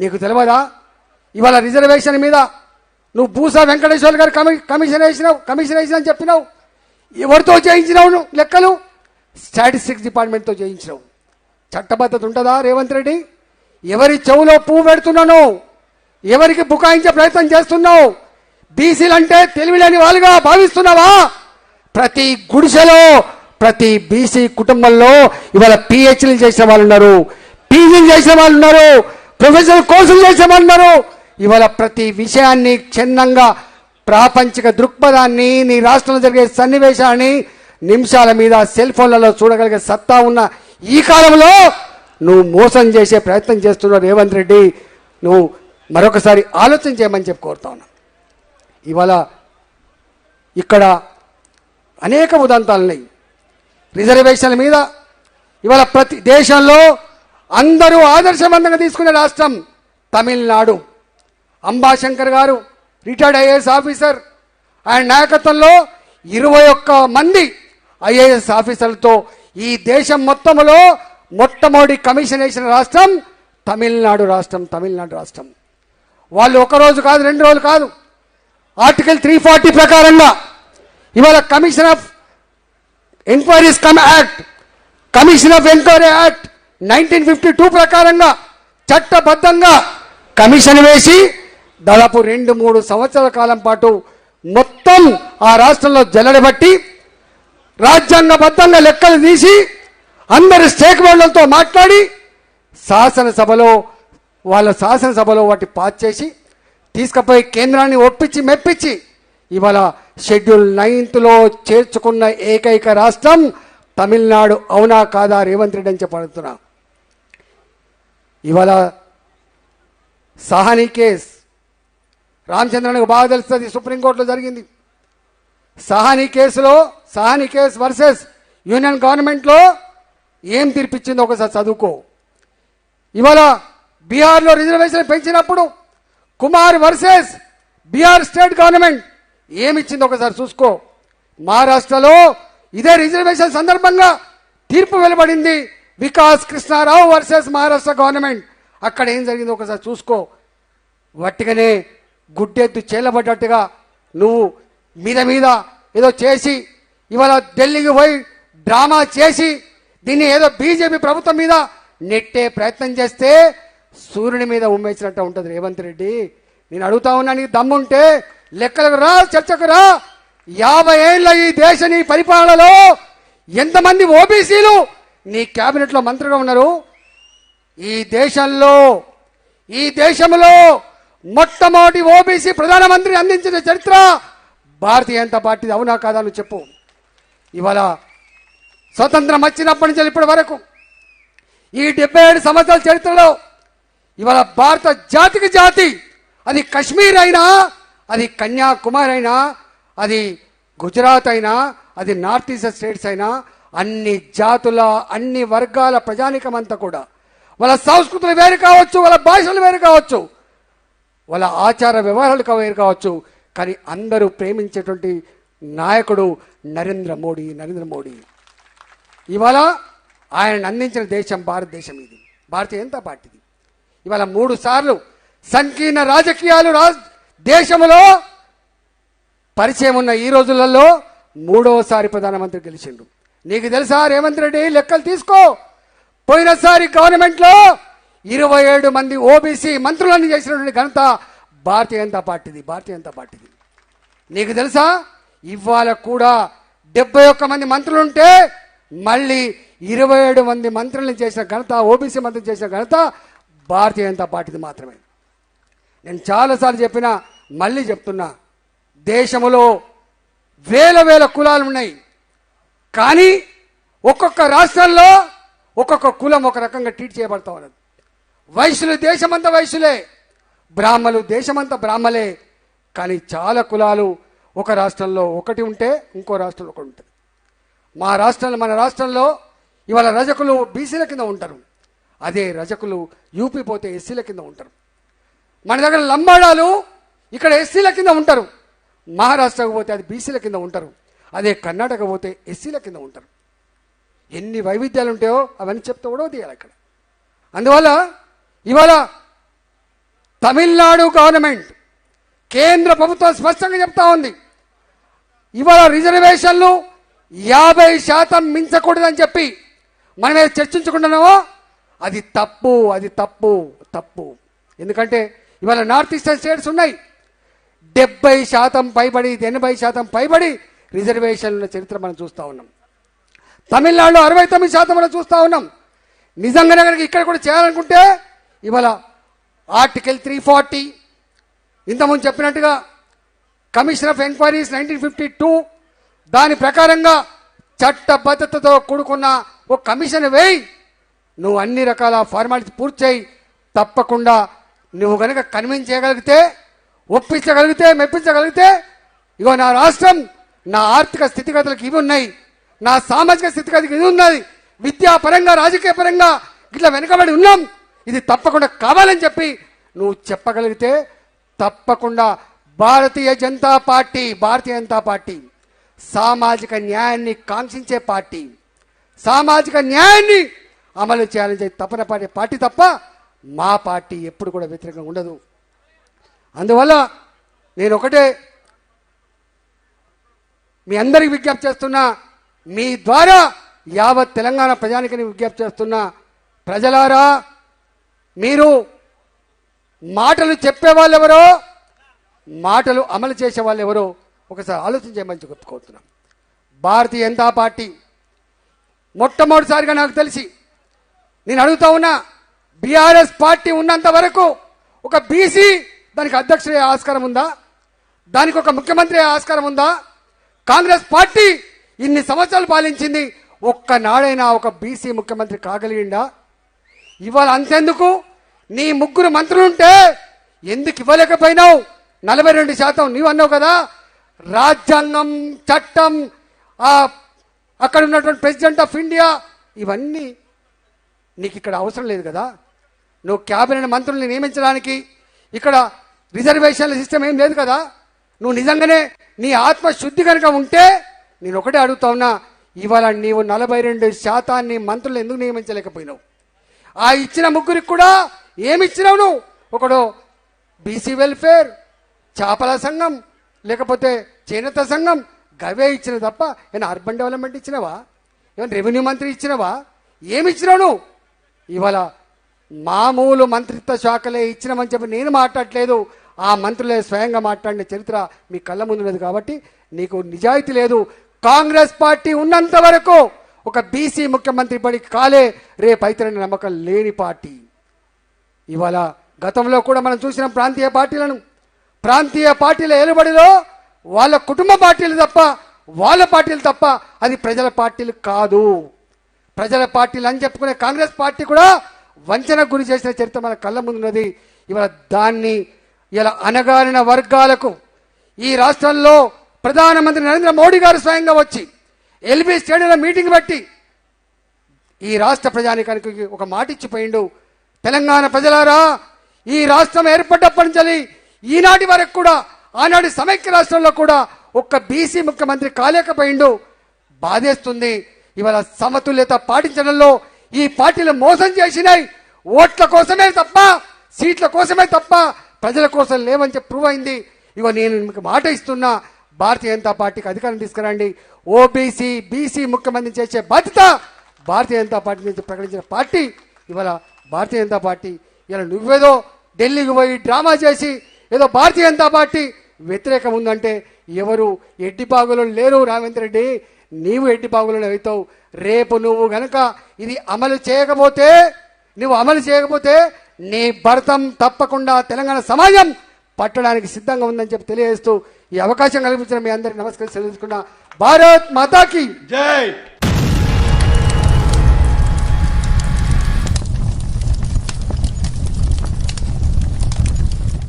నీకు తెలియదా ఇవాళ రిజర్వేషన్ మీద నువ్వు భూసా వెంకటేశ్వర గారు కమి కమిషన్ వేసినావు కమిషన్ వేసినా అని చెప్పినావు. ఎవరితో చేయించినావు నువ్వు లెక్కలు? స్టాటిస్టిక్స్ డిపార్ట్మెంట్తో చేయించినావు. చట్టబద్ధత ఉంటుందా రేవంత్ రెడ్డి? ఎవరి చెవులో పువ్వు పెడుతున్నాను? ఎవరికి బుకాయించే ప్రయత్నం చేస్తున్నావు? బీసీలు అంటే తెలివిలేని వాళ్ళుగా భావిస్తున్నావా? ప్రతి గుడిసెలో ప్రతి బీసీ కుటుంబంలో ఇవాళ పిహెచ్లు చేసిన వాళ్ళు ఉన్నారు పీజీలు చేసిన వాళ్ళు ఉన్నారు ప్రొఫెసర్ కోర్సులు చేసామన్నారు ఇవాళ ప్రతి విషయాన్ని క్షుణ్ణంగా ప్రాపంచిక దృక్పథాన్ని నీ రాష్ట్రంలో జరిగే సన్నివేశాన్ని నిమిషాల మీద సెల్ ఫోన్లలో చూడగలిగే సత్తా ఉన్న ఈ కాలంలో నువ్వు మోసం చేసే ప్రయత్నం చేస్తున్నావు రేవంత్ రెడ్డి. నువ్వు మరొకసారి ఆలోచన చేయమని చెప్పి కోరుతా ఉన్నా. ఇవాళ ఇక్కడ అనేక ఉదంతాలు ఉన్నాయి రిజర్వేషన్ల మీద ఇవాళ ప్రతి దేశంలో అందరూ ఆదర్శవంతంగా తీసుకునే రాష్ట్రం తమిళనాడు. అంబాశంకర్ గారు రిటైర్డ్ ఐఏఎస్ ఆఫీసర్ ఆయన నాయకత్వంలో ఇరవై ఒక్క మంది ఐఏఎస్ ఆఫీసర్లతో ఈ దేశం మొత్తంలో మొట్టమొదటి కమిషన్ వేసిన రాష్ట్రం తమిళనాడు రాష్ట్రం తమిళనాడు రాష్ట్రం. వాళ్ళు ఒక రోజు కాదు రెండు రోజులు కాదు. ఆర్టికల్ త్రీ ఫార్టీ ప్రకారంగా ఇవాళ commission of enquiries cum act commission of enquiry act nineteen fifty two ప్రకారంగా చట్టబద్ధంగా కమిషన్ వేసి దాదాపు రెండు మూడు సంవత్సరాల కాలం పాటు మొత్తం ఆ రాష్ట్రంలో జల్లడబట్టి రాజ్యాంగబద్ధంగా లెక్కలు తీసి అందరి స్టేక్ హోల్డర్లతో మాట్లాడి శాసనసభలో వాళ్ళ శాసనసభలో వాటి పాస్ చేసి తీసుకుపోయి కేంద్రాన్ని ఒప్పించి మెప్పించి ఇవాళ షెడ్యూల్ నైన్త్లో చేర్చుకున్న ఏకైక రాష్ట్రం తమిళనాడు. అవునా కాదా? రేవంత్ రెడ్డి అని చెప్పడుతున్నా ఇవాళ సహానీ కేస్. రామచంద్రన్కు బాగా తెలుస్తుంది సుప్రీంకోర్టులో జరిగింది. సహానీ కేసులో సహానీ కేసు వర్సెస్ యూనియన్ గవర్నమెంట్లో ఏం తీర్పిచ్చిందో ఒకసారి చదువుకో. ఇవాళ బీహార్లో రిజర్వేషన్ పెంచినప్పుడు Kumar versus Bihar state government ఏమిచ్చిందో ఒకసారి చూసుకో. మహారాష్ట్రలో ఇదే రిజర్వేషన్ సందర్భంగా తీర్పు వెలువడింది. వికాస్ కృష్ణారావు వర్సెస్ మహారాష్ట్ర గవర్నమెంట్ అక్కడ ఏం జరిగిందో ఒకసారి చూసుకో. వట్టిగానే గుడ్డెద్దు చేలబడ్డట్టుగా నువ్వు మీద మీద ఏదో చేసి ఇవాళ ఢిల్లీకి పోయి డ్రామా చేసి దీన్ని ఏదో బీజేపీ ప్రభుత్వం మీద నెట్టే ప్రయత్నం చేస్తే సూర్యుని మీద ఉమ్మేసినట్టు ఉంటుంది రేవంత్ రెడ్డి. నేను అడుగుతా ఉన్నా నీకు దమ్ముంటే లెక్కలకు రా చర్చకు రా. యాభై ఏళ్ళ ఈ దేశ నీ పరిపాలనలో ఎంతమంది ఓబీసీలు నీ క్యాబినెట్లో మంత్రిగా ఉన్నారు. ఈ దేశంలో ఈ దేశంలో మొట్టమొదటి ఓబీసీ ప్రధానమంత్రి అందించిన చరిత్ర భారతీయ జనతా పార్టీ అవునా కాదా నువ్వు చెప్పు. ఇవాళ స్వతంత్రం వచ్చినప్పటి నుంచి ఇప్పటి వరకు ఈ డెబ్బై ఏడు సంవత్సరాల చరిత్రలో ఇవాళ భారత జాతికి జాతి అది కశ్మీర్ అయినా అది కన్యాకుమారి అయినా అది గుజరాత్ అయినా అది నార్త్ ఈస్ట్ స్టేట్స్ అయినా అన్ని జాతుల అన్ని వర్గాల ప్రజానికమంతా కూడా. వాళ్ళ సంస్కృతులు వేరు కావచ్చు వాళ్ళ భాషలు వేరు కావచ్చు వాళ్ళ ఆచార వ్యవహారాలు వేరు కావచ్చు కానీ అందరూ ప్రేమించేటువంటి నాయకుడు నరేంద్ర మోడీ నరేంద్ర మోడీ. ఇవాళ ఆయన అందించిన దేశం భారతదేశం ఇది. భారతీయ జనతా పార్టీది. ఇవాళ మూడు సార్లు సంకీర్ణ రాజకీయాలు రాజ్ దేశంలో పరిచయం ఉన్న ఈ రోజులలో మూడవసారి ప్రధానమంత్రి గెలిచిండు. నీకు తెలుసా రేవంత్ రెడ్డి లెక్కలు తీసుకో. పోయినసారి గవర్నమెంట్లో ఇరవై ఏడు మంది ఓబీసీ మంత్రులను చేసినటువంటి ఘనత భారతీయ జనతా పార్టీది భారతీయ జనతా పార్టీది. నీకు తెలుసా ఇవాళ కూడా డెబ్బై ఒక్క మంది మంత్రులు ఉంటే మళ్ళీ ఇరవై ఏడు మంది మంత్రులను చేసిన ఘనత ఓబీసీ మంత్రులు చేసిన ఘనత భారతీయ జనతా పార్టీది మాత్రమే. నేను చాలాసార్లు చెప్పినా మళ్ళీ చెప్తున్నా దేశంలో వేల వేల కులాలు ఉన్నాయి కానీ ఒక్కొక్క రాష్ట్రంలో ఒక్కొక్క కులం ఒక రకంగా ట్రీట్ చేయబడతా ఉన్నది. వైశ్యులు దేశమంతా వయసులే బ్రాహ్మలు దేశమంతా బ్రాహ్మలే కానీ చాలా కులాలు ఒక రాష్ట్రంలో ఒకటి ఉంటే ఇంకో రాష్ట్రంలో ఒకటి ఉంటుంది. మా రాష్ట్రంలో మన రాష్ట్రంలో ఇవాళ రజకులు బీసీల కింద ఉంటారు. అదే రజకులు యూపీ పోతే ఎస్సీల కింద ఉంటారు. మన దగ్గర లంబాడాలు ఇక్కడ ఎస్సీల కింద ఉంటారు. మహారాష్ట్రకు పోతే అది బీసీల కింద ఉంటారు. అదే కర్ణాటక పోతే ఎస్సీల కింద ఉంటారు. ఎన్ని వైవిధ్యాలు ఉంటాయో అవన్నీ చెప్తే కూడా తీయాలి అక్కడ. అందువల్ల ఇవాళ తమిళనాడు గవర్నమెంట్ కేంద్ర ప్రభుత్వం స్పష్టంగా చెప్తా ఉంది. ఇవాళ రిజర్వేషన్లు యాభై శాతం మించకూడదని చెప్పి మనం ఏదో చర్చించుకుంటున్నామో అది తప్పు అది తప్పు తప్పు. ఎందుకంటే ఇవాళ నార్త్ ఈస్టర్న్ స్టేట్స్ ఉన్నాయి. డెబ్బై శాతం పైబడి ఎనభై శాతం పైబడి రిజర్వేషన్ల చరిత్ర మనం చూస్తూ ఉన్నాం. తమిళనాడులో అరవై తొమ్మిది శాతం మనం చూస్తూ ఉన్నాం. నిజంగానే కనుక ఇక్కడ కూడా చేయాలనుకుంటే ఇవాళ ఆర్టికల్ త్రీ ఫార్టీ ఇంతకుముందు చెప్పినట్టుగా commission of enquiries nineteen fifty two దాని ప్రకారంగా చట్టబద్ధతతో కూడుకున్న ఒక కమిషన్ వేయి నువ్వు అన్ని రకాల ఫార్మాలిటీస్ పూర్తి చేయి తప్పకుండా నువ్వు కనుక కన్విన్స్ చేయగలిగితే ఒప్పించగలిగితే మెప్పించగలిగితే ఇగో నా రాష్ట్రం నా ఆర్థిక స్థితిగతులకు ఇవి ఉన్నాయి. నా సామాజిక స్థితిగతికి ఇది ఉన్నది. విద్యాపరంగా రాజకీయ పరంగా ఇట్లా వెనుకబడి ఉన్నాం. ఇది తప్పకుండా కావాలని చెప్పి నువ్వు చెప్పగలిగితే తప్పకుండా భారతీయ జనతా పార్టీ భారతీయ జనతా పార్టీ సామాజిక న్యాయాన్ని కాంక్షించే పార్టీ. సామాజిక న్యాయాన్ని అమలు చేయాలని చెప్పి తపన పాడే పార్టీ తప్ప మా పార్టీ ఎప్పుడు కూడా వ్యతిరేకంగా ఉండదు. అందువల్ల నేను ఒకటే మీ అందరికి విజ్ఞప్తి చేస్తున్నా మీ ద్వారా యావత్ తెలంగాణ ప్రజానికి విజ్ఞప్తి చేస్తున్నా ప్రజలారా మీరు మాటలు చెప్పే వాళ్ళు ఎవరో మాటలు అమలు చేసే వాళ్ళెవరో ఒకసారి ఆలోచించమని చెప్పుకోతున్నాం భారతీయ జనతా పార్టీ మొట్టమొదటిసారిగా నాకు తెలిసి నేను అడుగుతా ఉన్నా బీఆర్ఎస్ పార్టీ ఉన్నంత వరకు ఒక బీసీ దానికి అధ్యక్షుడే ఆస్కారం ఉందా? దానికి ఒక ముఖ్యమంత్రి ఆస్కారం ఉందా? కాంగ్రెస్ పార్టీ ఇన్ని సంవత్సరాలు పాలించింది. ఒక్కనాడైనా ఒక బీసీ ముఖ్యమంత్రి కాగలిగిండా? ఇవాళ అంతెందుకు? నీ ముగ్గురు మంత్రులుంటే ఎందుకు ఇవ్వలేకపోయినావు? నలభై రెండు శాతం నీవు అన్నావు కదా? రాజ్యాంగం చట్టం ఆ అక్కడ ఉన్నటువంటి ప్రెసిడెంట్ ఆఫ్ ఇండియా ఇవన్నీ నీకు ఇక్కడ అవసరం లేదు కదా? నువ్వు క్యాబినెట్ మంత్రుల్ని నియమించడానికి ఇక్కడ రిజర్వేషన్ల సిస్టమ్ ఏం లేదు కదా? నువ్వు నిజంగానే నీ ఆత్మశుద్ధి కనుక ఉంటే నేను ఒకటే అడుగుతా ఉన్నా ఇవాళ నీవు నలభై రెండు శాతాన్ని మంత్రులు ఎందుకు నియమించలేకపోయినావు? ఆ ఇచ్చిన ముగ్గురికి కూడా ఏమి ఇచ్చినావు నువ్వు? ఒకడు బీసీ వెల్ఫేర్ చేపల సంఘం లేకపోతే చేనేత సంఘం గవే ఇచ్చిన తప్ప ఏమైనా అర్బన్ డెవలప్మెంట్ ఇచ్చినవా? ఏమైనా రెవెన్యూ మంత్రి ఇచ్చినవా? ఏమి ఇచ్చినావు నువ్వు? ఇవాళ మామూలు మంత్రిత్వ శాఖలే ఇచ్చినామని చెప్పి నేను మాట్లాడట్లేదు. ఆ మంత్రులే స్వయంగా మాట్లాడిన చరిత్ర మీ కళ్ళ ముందు లేదు కాబట్టి నీకు నిజాయితీ లేదు. కాంగ్రెస్ పార్టీ ఉన్నంత వరకు ఒక బీసీ ముఖ్యమంత్రి పడి కాలే రేపు అయితేనే నమ్మకం లేని పార్టీ. ఇవాళ గతంలో కూడా మనం చూసిన ప్రాంతీయ పార్టీలను. ప్రాంతీయ పార్టీల ఏలుబడిలో వాళ్ళ కుటుంబ పార్టీలు తప్ప వాళ్ళ పార్టీలు తప్ప అది ప్రజల పార్టీలు కాదు. ప్రజల పార్టీలు అని చెప్పుకునే కాంగ్రెస్ పార్టీ కూడా వంచనకు గురి చేసిన చరిత్ర మన కళ్ళ ముందున్నది ఇవాళ దాన్ని ఇలా అనగారిన వర్గాలకు ఈ రాష్ట్రంలో ప్రధానమంత్రి నరేంద్ర మోడీ గారు స్వయంగా వచ్చి ఎల్బీ స్టేడియంలో మీటింగ్ పెట్టి ఈ రాష్ట్ర ప్రజానికానికి ఒక మాట ఇచ్చిపోయిండు తెలంగాణ ప్రజలారా ఈ రాష్ట్రం ఏర్పడ్డప్పటి నుంచి ఈనాటి వరకు కూడా ఆనాటి సమైక్య రాష్ట్రంలో కూడా ఒక్క బీసీ ముఖ్యమంత్రి కాలేకపోయిండు. బాధేస్తుంది. ఇవాళ సమతుల్యత పాటించడంలో ఈ పార్టీలు మోసం చేసినాయి. ఓట్ల కోసమే తప్ప సీట్ల కోసమే తప్ప ప్రజల కోసం లేవని చెప్పి ప్రూవ్ అయింది. ఇగో నేను మీకు మాట ఇస్తున్నా. భారతీయ జనతా పార్టీకి అధికారం తీసుకురండి. ఓబీసీ బీసీ ముఖ్యమంత్రి చేసే బాధ్యత భారతీయ జనతా పార్టీ నుంచి ప్రకటించిన పార్టీ. ఇవాళ భారతీయ జనతా పార్టీ ఇలా నువ్వేదో ఢిల్లీకి పోయి డ్రామా చేసి ఏదో భారతీయ జనతా పార్టీ వ్యతిరేకం ఉందంటే ఎవరు ఎడ్డి బాగులో లేరు రామేంద్ర రెడ్డి. నీవు ఎడ్డి బాగులో అవుతావు. రేపు నువ్వు గనక ఇది అమలు చేయకపోతే నువ్వు అమలు చేయకపోతే నీ భరతం తప్పకుండా తెలంగాణ సమాజం పట్టడానికి సిద్ధంగా ఉందని చెప్పి తెలియజేస్తూ ఈ అవకాశం కల్పించిన మీ అందరికీ నమస్కారం భారత్ మాతాకి జై!